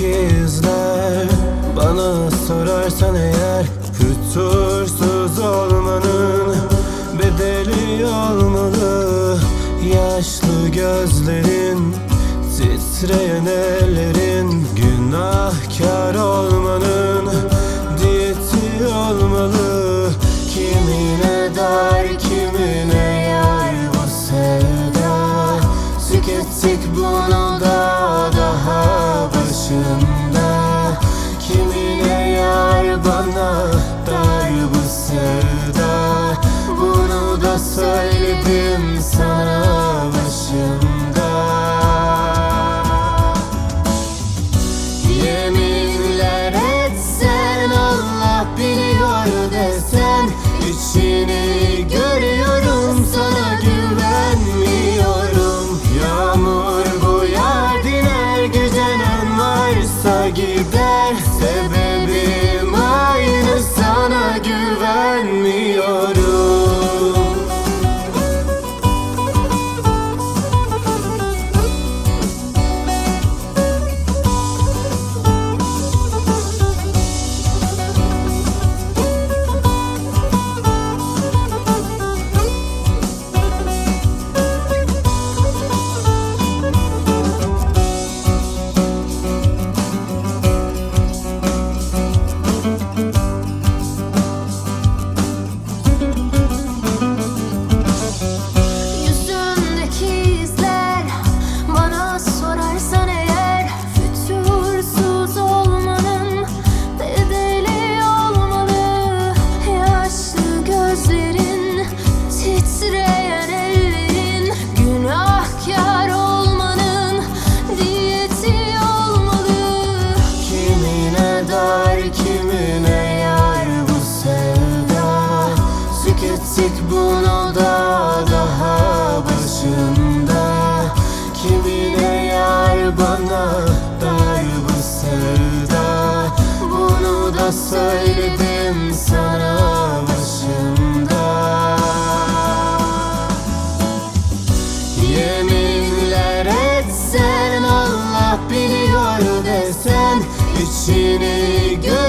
ikizler Bana sorarsan eğer Fütursuz olmanın bedeli olmalı. Yaşlı gözlerin Titreyen ellerin Günahkar olmanın Diyeti olmalı. Kimine dar kimine yar bu sevda. Tükettik bunu da bana dar bu sevda. Bunu da söyledim sana başında Yeminler etsen Allah biliyor desen içini görüyorum görünmüyor Tükettik bunu da daha başında. Kimine yar bana dar bu sevda. Bunu da söyledim sana başında. Yeminler etsen Allah biliyor desen içini gör